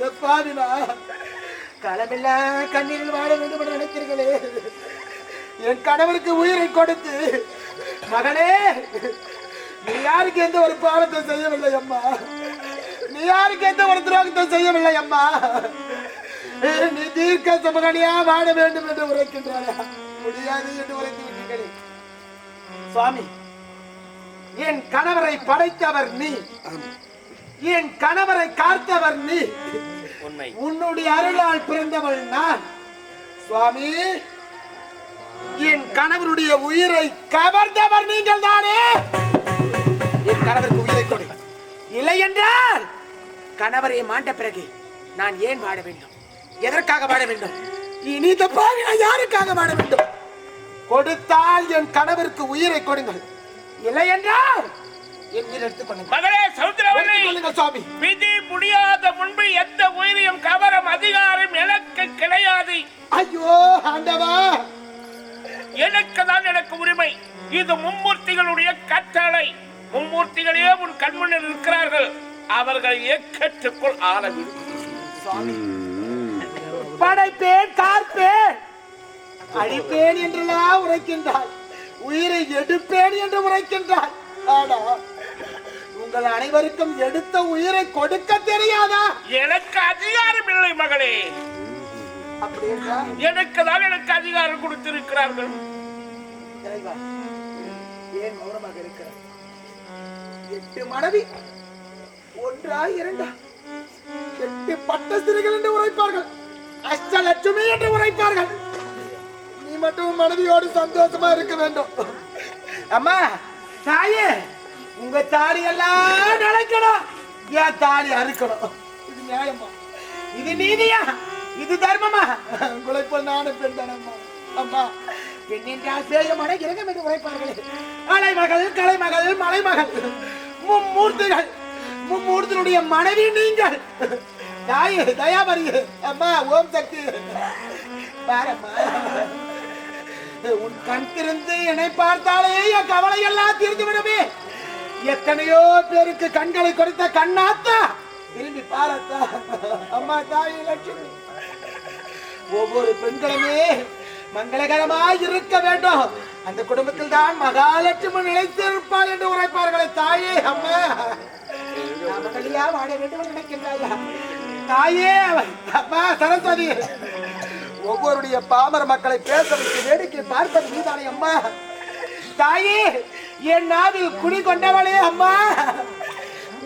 இந்த பாவினா களமெல்லாம் கண்ணீரில் வாழ வேண்டும் என்று நினைத்தீர்களே என் கணவருக்கு உயிரை கொடுத்து மகனே நீ யாருக்கு எந்த ஒரு பாவத்தை செய்யவில்லை அம்மா? நீ யாருக்கு எந்த ஒரு துரோகத்தை செய்யவில்லை அம்மா? நீ தீர்க்க சுமகனியா வாழ வேண்டும் என்று உரைக்கின்றாயா. முடியாது என்று உரைத்து விட்டீர்களே. சுவாமி என் கணவரை படைத்தவர் நீ. என் கணவரை காத்தவர் நீ. உண்மை. உன்னுடைய அருளால் பிறந்தவள் நான். சுவாமி என் கணவருடைய உயிரை கவர்ந்தவர் நீங்கள் தானே? என் கணவருக்கு உயிரை கொடு. இல்லை என்றால் கணவரை மாண்ட பிறகு நான் ஏன் வாழ வேண்டும்? எதற்காக வாழ வேண்டும்? இனி தப்பாக நான் யாருக்காக வாழ வேண்டும்? கொடுத்தால் என் கணவருக்கு உயிரை கொடுங்கள். இல்லை என்றால் மகளே எடுத்துக்கொள்ளுங்கள் சுவாமி. விதி முடியாத முன்பு எந்த உயிரையும் கவரும் அதிகாரம் எனக்கு கிடையாது. ஐயோ ஆண்டவா. எனக்கு தான் எனக்கு உரிமை. இது மும்மூர்த்திகளுடைய கட்டளை. மும்மூர்த்திகளே உன் கண்முன்னில் இருக்கிறார்கள். அவர்கள் இயக்கத்துக்குள் ஆளவிடும் படைப்பேன் காப்பேன். அழிப்பேன் என்றெல்லாம் உரைக்கின்றாய் உயிரை எடுப்பேன் என்று உரைக்கின்றாய் ஆனா உங்கள் அனைவருக்கும் எடுத்த உயிரை கொடுக்க தெரியாதா? எனக்கு அதிகாரம் இல்லை மகளே. எனக்கு தான் எனக்கு அதிகாரம் கொடுத்திருக்கிறார்கள். ஏன் மௌனமாக இருக்கிறாய்? எட்டு மனைவி ஒன்றா இரண்டா. எட்டு பட்ட சிறுகள் என்று உரைப்பார்கள். அஷ்டலட்சுமி என்று உரைப்பார்கள். நீ மட்டும் மனைவியோடு சந்தோஷமா இருக்க வேண்டும். அம்மா தாயே உங்க தாலி எல்லாம் நடக்கணும் ஏன் தாலி அறுக்கணும். இது நியாயமா? இது நீதியா? இது தர்மமா? உங்களை போல் நானும் பெண் தானம்மா அம்மா. பெண்ணின் ஆசேயம் அடை இறங்கம் என்று உரைப்பார்களே. அலைமகள் கலைமகள் மலைமகள் மும்மூர்த்திகள் மும்மூர்த்தினுடைய மனைவி நீங்கள். தாயே தயாபரி அம்மா ஓம் சக்தி. பாரம்மா. உன் கண் திறந்து என்னை பார்த்தாலே என் கவலை எல்லாம் தீர்ந்து விடுமே எத்தனையோ பேருக்கு கண்களை கொடுத்த கண்ணாத்தா. திரும்பி பாரத்தா. அம்மா தாயே லட்சுமி. ஒவ்வொரு பெண்களுமே மங்களகரமாய் இருக்க வேண்டும். அந்த குடும்பத்தில் தான் மகாலட்சுமி நிலைத்திருப்பாள் என்று உரைப்பார்களே தாயே அம்மா. நாமகலியா வாழ வேண்டும் நினைக்கின்றாயா? தாயே அம்மா சரஸ்வதி. ஒவ்வொருடைய பாமர மக்களை பேச வைத்து வேடிக்கை பார்ப்பது நீதானே அம்மா. தாயே என் நாவில் குடி கொண்டவளே அம்மா.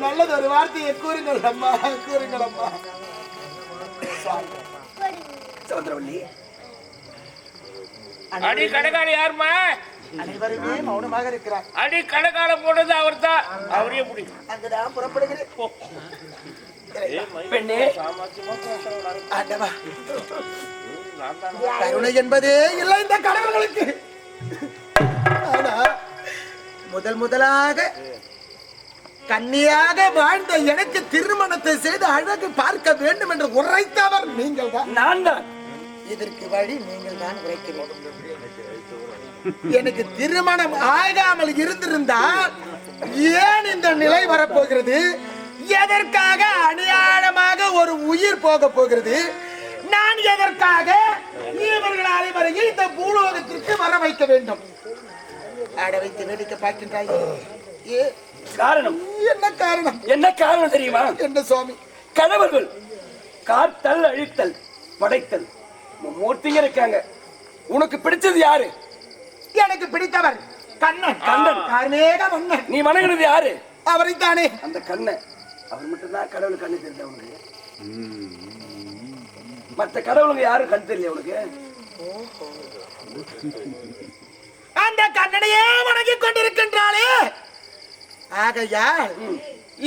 நல்லது ஒரு வார்த்தையை கூறுங்கள் அம்மா கூறுங்கள் அம்மா. சௌந்தரவல்லி. அடி கடைக்கால யாருமா அனைவருமே மௌனமாக இருக்கிறார். அடி கடைக்கால போனது அவர் தான் அவரே பிடிக்கும் அங்குதான் புறப்படுகிறேன் பெண்ணே. ஆண்டவா. கருணை என்பதே இல்லை இந்த கடவுள்களுக்கு. ஆனா முதல் முதலாக கன்னியாக வாழ்ந்த எனக்கு திருமணத்தை செய்து அழகு பார்க்க வேண்டும் என்று உரைத்தவர் நீங்கள் தான் நான் தான் இதற்கு வழி நீங்கள் தான் உரைக்க வேண்டும் எனக்கு திருமணம் ஆகாமல் இருந்திருந்தால் ஏன் இந்த நிலை வரப்போகிறது? எதற்காக அநியாயமாக ஒரு உயிர் போக போகிறது? நான் எதற்காக இவர்கள் அனைவரையும் இந்த பூலோகத்திற்கு வர வைக்க வேண்டும்? அட வைத்து வேடிக்கை பார்க்கின்றாயே. ஏ காரணம்? என்ன காரணம்? என்ன காரணம் தெரியுமா? என்ன சுவாமி? கணவர்கள் காத்தல் அழித்தல் படைத்தல். மூர்த்திங்க இருக்காங்க. உனக்கு பிடிச்சது யாரு? எனக்கு பிடித்தவர் கண்ணன். கண்ணன். கார்மேக மன்னன். நீ வணங்குறது யாரு? அவரைத்தானே. அந்த கண்ணன். அவர் மட்டும்தான் கடவுள் கண்ணு தெரிஞ்சவனுக்கு மற்ற கடவுளுங்க யாரும் கண் தெரியல உனக்கு? அந்த கண்ணனையே வணங்கிக் கொண்டிருக்கின்றாளே. ஆகையால்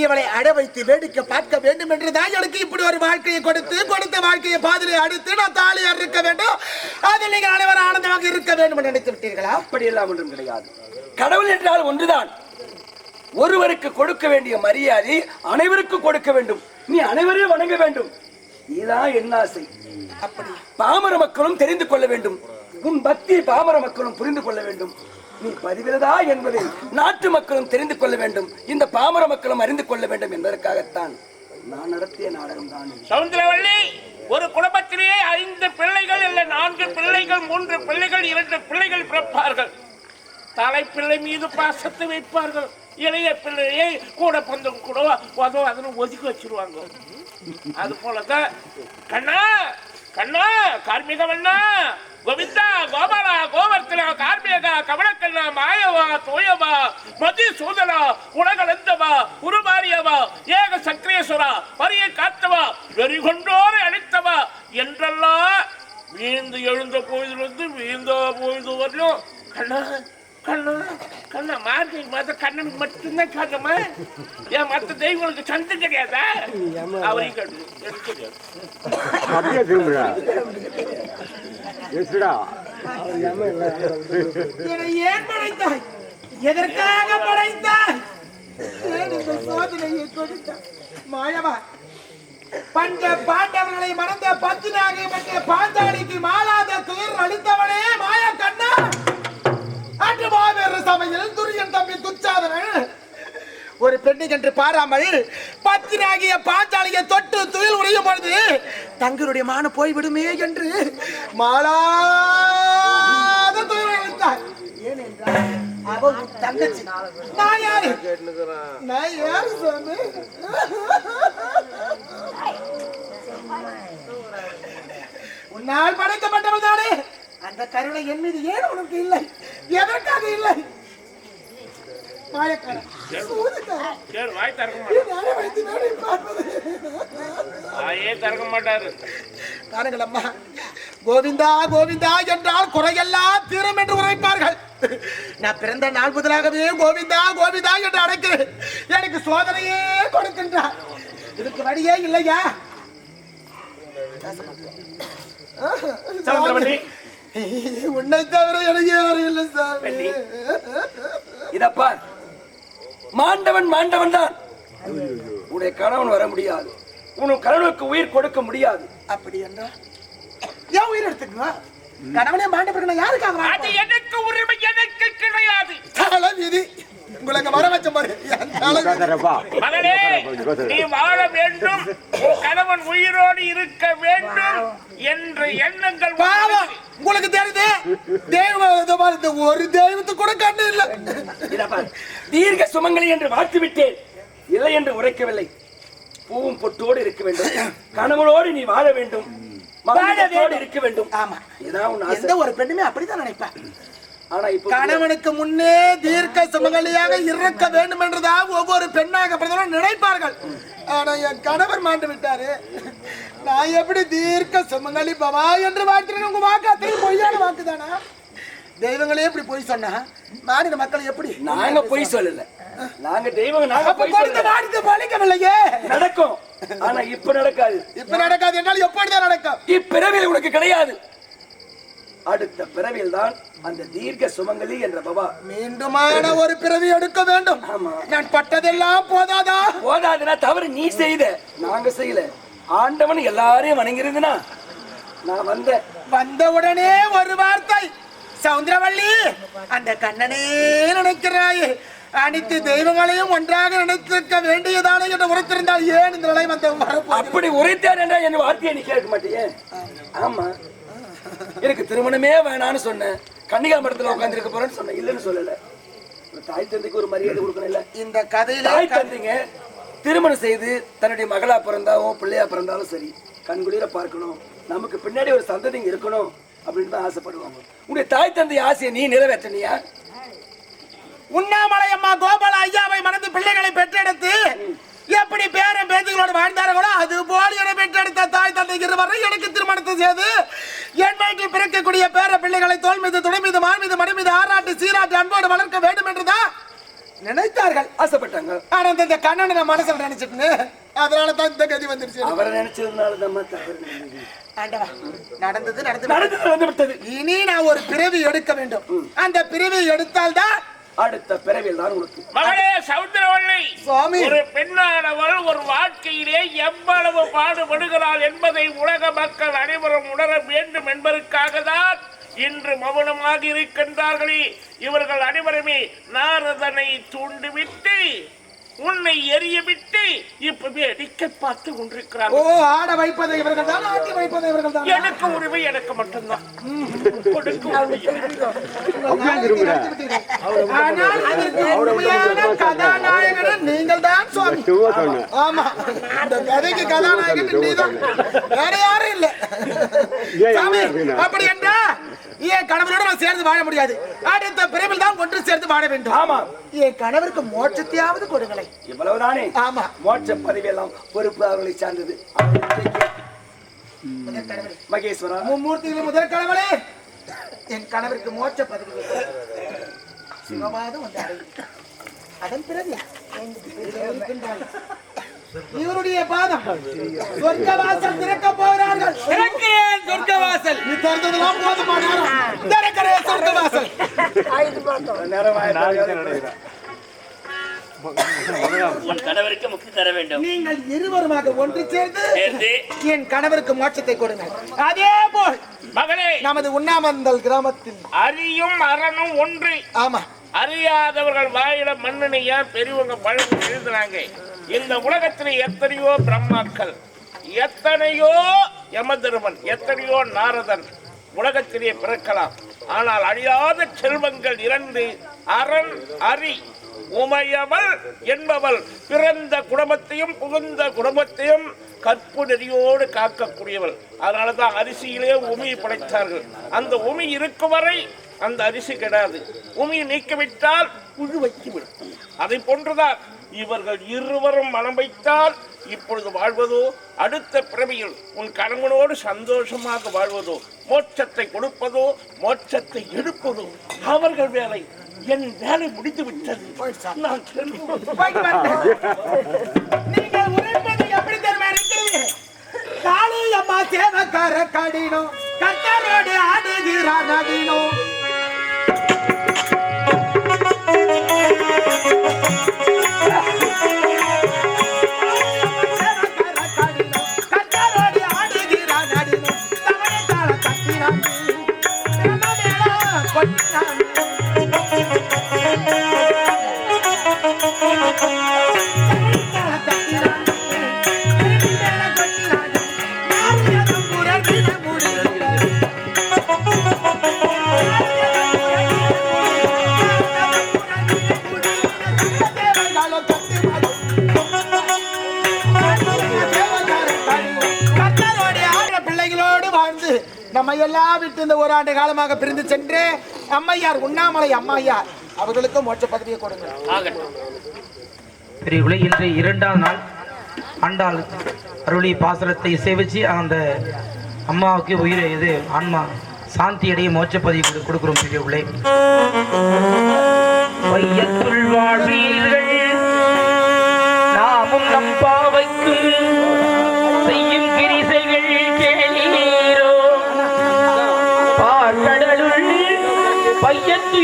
இவளை அட வைத்து வேடிக்கை பார்க்க வேண்டும் என்றுதான் எனக்கு இப்படி ஒரு வாழ்க்கையை கொடுத்து கொடுத்த வாழ்க்கையை பாதிலே அடித்து நான் தாலி அறுக்க வேண்டும். அதில் நீங்கள் அனைவரும் ஆனந்தமாக இருக்க வேண்டும் என்று நினைத்து விட்டீர்களா? அப்படி எல்லாம் ஒன்றும் கிடையாது. கடவுள் என்றால் ஒன்றுதான். ஒருவருக்கு கொடுக்க வேண்டிய மரியாதை அனைவருக்கும் கொடுக்க வேண்டும். நீ அனைவரையும் வணங்க வேண்டும். இதுதான் என் ஆசை. அப்படி பாமர மக்களும் தெரிந்து கொள்ள வேண்டும். உன் பக்தி பாமர மக்களும் புரிந்து கொள்ள வேண்டும். நீ பதிவிரதா என்பதை நாட்டு மக்களும் தெரிந்து கொள்ள வேண்டும். இந்த பாமர மக்களும் அறிந்து கொள்ள வேண்டும் என்பதற்காகத்தான் நான் நடத்திய நாடகம் தான் சவுந்தரவள்ளி ஒரு குடும்பத்திலேயே ஐந்து பிள்ளைகள் இல்ல நான்கு பிள்ளைகள் மூன்று பிள்ளைகள் இரண்டு பிள்ளைகள் பிறப்பார்கள். தலைப்பிள்ளை மீது பாசத்தை வைப்பார்கள். இளைய பிள்ளையை கூட பந்தம் கூட அதோ அதனை ஒதுக்கி வச்சிருவாங்க. அது போலதான் கண்ணா கண்ணா கார்மிகவண்ணா கோவிந்தா கோபாலா கோவர்த்தனா கார்மிகா கமலக்கண்ணா மாயவா தோயவா மதி சூதனா உலகளந்தவா உருமாறியவா ஏக சக்கரேஸ்வரா பரிய காத்தவா வெறி கொண்டோரை அழித்தவா என்றெல்லாம் வீழ்ந்து எழுந்த போயிலிருந்து வீழ்ந்த போயிது வரையும் கண்ணா மாதம் கண்ணனுக்கு மட்டும்தான் சந்தமா ஏன் மற்ற தெய்வங்களுக்கு சந்தம் கிடையாதா அவரையும் அப்படியே திரும்புறா ஏன் படைத்தாய் எதற்காக படைத்தாய் சோதனையை கொடுத்தாய் மாயவா பஞ்ச பாண்டவர்களை மறந்த பத்தினாக மற்ற பாஞ்சாலிக்கு மாலாத துயர் அளித்தவனே மாய கண்ணா மாவேறு துரியன் தம்பி துச்சாதனன். ஒரு பெண்ணை என்று பாராமல் பத்திராகிய பாஞ்சாலியை தொட்டு துயில் உடையும் பொழுது தங்களுடைய மான போய்விடுமே என்று மாலாத துயில் அளித்தார் தங்கச்சி. நான் யாரு? நான் யாரு சாமி உன்னால் படைக்கப்பட்டவள் தானே. அந்த கருணை என் மீது ஏன் உனக்கு இல்லை? எதற்காக இல்லை? மாயக்காரன் சூதுக்காரன் சரி வாய் திறக்க மாட்டார். யாரை வைத்து நானே பார்ப்பது. வாயே திறக்க மாட்டாரு. பாருங்கள் அம்மா. கோவிந்தா கோவிந்தா என்றால் குறையெல்லாம் தீரும் என்று உரைப்பார்கள். நான் பிறந்த நாள் முதலாகவே கோவிந்தா கோவிந்தா என்று அழைக்கிறேன். எனக்கு சோதனையே கொடுக்கின்றார். இதுக்கு வழியே இல்லையா? உன்னை தவிர எனக்கு யாரும் இல்லை சாமி. இதப்பா மாண்டவன் மாண்டவன் தான். உன்னுடைய கணவன் வர முடியாது. உன் கணவனுக்கு உயிர் கொடுக்க முடியாது. அப்படி என்றா ஏன் உயிர் எடுத்துக்குவா கணவனே மாண்ட பிறகு நான் யாருக்காக அது? எனக்கு உரிமை எனக்கு கிடையாது. தலை விதி. உங்களுக்கு வர வச்ச நீ வாழ வேண்டும். உன் கணவன் உயிரோடு இருக்க வேண்டும் என்ற எண்ணங்கள் உங்களுக்கு தெரியுது? தெய்வம் ஒரு தெய்வத்துக்கு கூட கண்ணு இல்ல. தீர்க்க சுமங்கலி என்று வாழ்த்து விட்டேன் இல்லை என்று உரைக்கவில்லை. பூவும் பொட்டோடு இருக்க வேண்டும். கணவனோடு நீ வாழ வேண்டும். இருக்க வேண்டும். ஆமா. எந்த ஒரு பெண்ணுமே அப்படித்தான் நினைப்பா. ஆனா இப்போ கணவனுக்கு முன்னே தீர்க்க சுமங்கலியாக இருக்க வேண்டும் என்றுதான் ஒவ்வொரு பெண்ணாக பிறந்தவரும் நினைப்பார்கள். ஆனா என் கணவர் மாண்டு விட்டாரு. நான் எப்படி தீர்க்க சுமங்கலி பவா என்று வாழ்த்துறேன். உங்க வாக்கு அத்தனை பொய்யான வாக்கு தானா தெய்வங்களே இப்படி பொய் சொன்னா மாநில மக்கள் எப்படி? நாங்க பொய் சொல்லல. நாங்க தெய்வம் நாங்க கொடுத்த சொல்லல. வாக்கு பலிக்கவில்லையே நடக்கும். ஆனா இப்ப நடக்காது. இப்ப நடக்காது. என்றால் எப்படிதான் நடக்கும்? இப்பிறவியில் உனக்கு கிடையாது. அடுத்த பிறவியில் தான் அந்த தீர்க்க சுமங்கலி என்ற பவா. மீண்டுமான ஒரு பிறவி எடுக்க வேண்டும். நான் பட்டதெல்லாம் போதாதா? போதாதுன்னா தவறு நீ செய்த. நாங்க செய்யல. ஆண்டவன் எல்லாரையும் வணங்கிருந்தனா நான் வந்தேன் வந்தவுடனே ஒரு வார்த்தை. சவுந்தரவள்ளி அந்த கண்ணனே நினைக்கிறாயே. அனைத்து தெய்வங்களையும் ஒன்றாக நினைத்திருக்க வேண்டியதானே என்று உரைத்திருந்தால் ஏன் இந்த நிலை வந்த? அப்படி உரைத்தார் என்றா என் வார்த்தையை நீ கேட்க மாட்டியே? ஆமா. எனக்கு திருமணமே வேணான்னு சொன்னேன் கன்னிகா மடத்துல உட்காந்துருக்க போறேன்னு சொன்னேன். இல்லைன்னு சொல்லல. ஒரு தாய் தந்தைக்கு ஒரு மரியாதை கொடுக்கணும் இல்ல. இந்த கதையிலே தாய் தந்தைங்க திருமணம் செய்து தன்னுடைய மகளா பிறந்தாலும் பிள்ளையா பிறந்தாலும் சரி கண்குளிர பார்க்கணும். நமக்கு பின்னாடி ஒரு சந்ததிங்க இருக்கணும் அப்படின்னு தான் ஆசைப்படுவாங்க. உன்னுடைய தாய் தந்தை ஆசையை நீ நிறைவேற்றனியா? உண்ணாமலை அம்மா கோபால ஐயாவை மணந்து பிள்ளைகளை பெற்றெடுத்து எப்படி பேரன் பேத்திகளோடு வாழ்ந்தார்களோ அது போல் என பெற்றெடுத்த தாய் தந்தை இருவரை எனக்கு திருமணத்தை செய்து என் வயிற்றில் பிறக்கக்கூடிய பேர பிள்ளைகளை தோல் மீது துணை மீது மான் மீது மடி மீது ஆராட்டி சீராட்டி அன்போடு வளர்க்க வேண்டும் என்றுதான் நினைத்தார்கள். ஆசைப்பட்டாங்க ஆனா இந்த- கண்ணனை மனசுல நினைச்சிட்டு அதனால தான் இந்த கதி வந்துருச்சு. அவரை நினைச்சதுனால தான் தவறு நடந்தது. நடந்தது நடந்தது நடந்தது நடந்து விட்டது. இனி நான் ஒரு பிறவி எடுக்க வேண்டும். அந்த பிறவி எடுத்தால்தான் அடுத்த பிறவியில் தான் உனக்கு மகளே சவுந்தரவள்ளி சுவாமி. ஒரு பெண்ணானவள் ஒரு வாழ்க்கையிலே எவ்வளவு பாடுபடுகிறாள் என்பதை உலக மக்கள் அனைவரும் உணர வேண்டும் என்பதற்காக தான் இன்று மௌனமாக இருக்கின்றார்களே இவர்கள் அனைவருமே நாரதனை தூண்டிவிட்டு உன்னை எரிய விட்டு இப்ப வேடிக்கை பார்த்து ஓ கொண்டிருக்கிறார்கள் ஆட வைப்பதை இவர்கள் தான் ஆட்டி வைப்பதை இவர்கள் தான். எனக்கு உரிமை எனக்கு மட்டும்தான். ஆனால் அதற்கு உண்மையான கதாநாயகன் நீங்கள் தான் சுவாமி. ஆமா. இந்த கதைக்கு கதாநாயகன் நீதான். வேற யாரும் இல்ல? அப்படி என்றா என் கணவரோட நான் சேர்ந்து வாழ முடியாது. அடுத்த பிறவில் தான் ஒன்று சேர்ந்து வாழ வேண்டும். ஆமா. என் கணவருக்கு மோட்சத்தையாவது கொடுங்களேன். இவ்வளவுதானே? ஆமா. மோட்ச பதவி எல்லாம் பொறுப்பு அவர்களை சார்ந்தது. மகேஸ்வரா. மும்மூர்த்திகளின் முதல் கணவனே என் கணவருக்கு மோட்ச பதவி. சிவபாதம் வந்து அடையும் அதன் பிறகு. இவருடைய பாதம் சொர்க்க வாசல் திறக்க போகிறார்கள். திறக்கிறேன் சொர்க்க வாசல் நீ திறந்ததெல்லாம் போதுமா நேரம் திறக்கிறேன் சொர்க்க வாசல் உன் கணவருக்கு முக்தி தர வேண்டும். நீங்கள் இருவருமாக ஒன்று சேர்ந்து என் கணவருக்கு மோட்சத்தை கொடுங்கள். அதே போல் மகளே நமது உண்ணாமந்தல் கிராமத்தில் அறியும் அரணும் ஒன்று. ஆமா. அறியாதவர்கள் வாயில மண்ணனை ஏன் பெரியவங்க பழம் எழுதுனாங்க இந்த உலகத்தில் எத்தனையோ பிரம்மாக்கள் எத்தனையோ யமதருமன் எத்தனையோ நாரதன் உலகத்திலே பிறக்கலாம். ஆனால் அழியாத செல்வங்கள் இரண்டு அரண் அரி. உமையவள் என்பவள் பிறந்த குடும்பத்தையும் புகுந்த குடும்பத்தையும் கற்பு நெறியோடு காக்கக்கூடியவள். அதனால தான் அரிசியிலே உமி படைத்தார்கள். அந்த உமி இருக்கும் வரை அந்த அரிசி கெடாது. உமியை நீக்கிவிட்டால் புழு வைத்துவிடும் அதை போன்றுதான் இவர்கள் இருவரும் மனம் வைத்தால் இப்பொழுது வாழ்வதோ அடுத்த பிறவியில் உன் கணவனோடு சந்தோஷமாக வாழ்வதோ மோட்சத்தை கொடுப்பதோ மோட்சத்தை எடுப்பதோ அவர்கள் வேலை என் வேலை முடிந்து விட்டது. நான் நீங்கள் எப்படி தெரியுமா இருக்கிறது? காளி அம்மா சேவக்கார கடினம் கத்தரோடு ஆடுகிறார் நடினம் கத்தரோடு ஆடுகிறார் பொழுது நம்ம எல்லாம் விட்டு இந்த ஓராண்டு காலமாக பிரிந்து சென்று அம்மையார் உண்ணாமலை அம்மையார் அவர்களுக்கும் மோட்ச பதவியை கொடுங்க இன்று இரண்டாம் நாள் ஆண்டாள் அருளி பாசனத்தை சேவிச்சு அந்த அம்மாவுக்கு உயிர் இது ஆன்மா சாந்தி அடைய மோட்ச பதிவு கொடுக்கிறோம் பெரியவர்களே வாழ்வீர்கள். நாமும் நம் பாவைக்கு பையத்து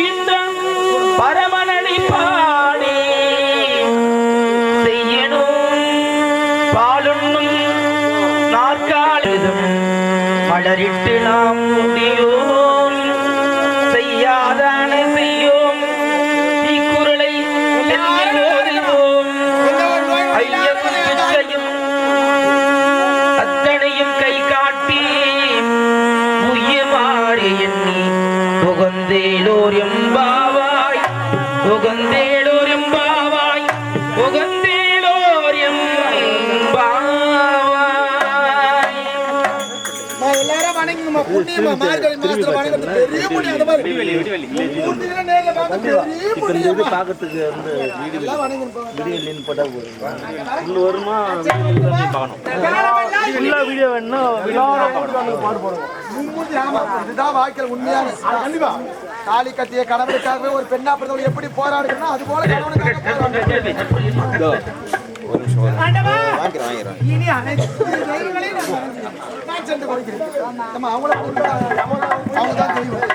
புண்ணியமா. பார்க்கறதுக்கு வந்து. வீடியோ போதும். உள்ள வருமா? எல்லா வீடியோ வேணும்னா மும்மூர்த்தி ஆமா, இதுதான் வாழ்க்கையில உண்மையான கண்டிப்பா. தாலி கட்டிய கணவனுக்காகவே ஒரு பெண்ணா எப்படி போராடுகிறோம் அது போல இனி அனைத்து அவங்கள அவங்க தான் தெய்வம்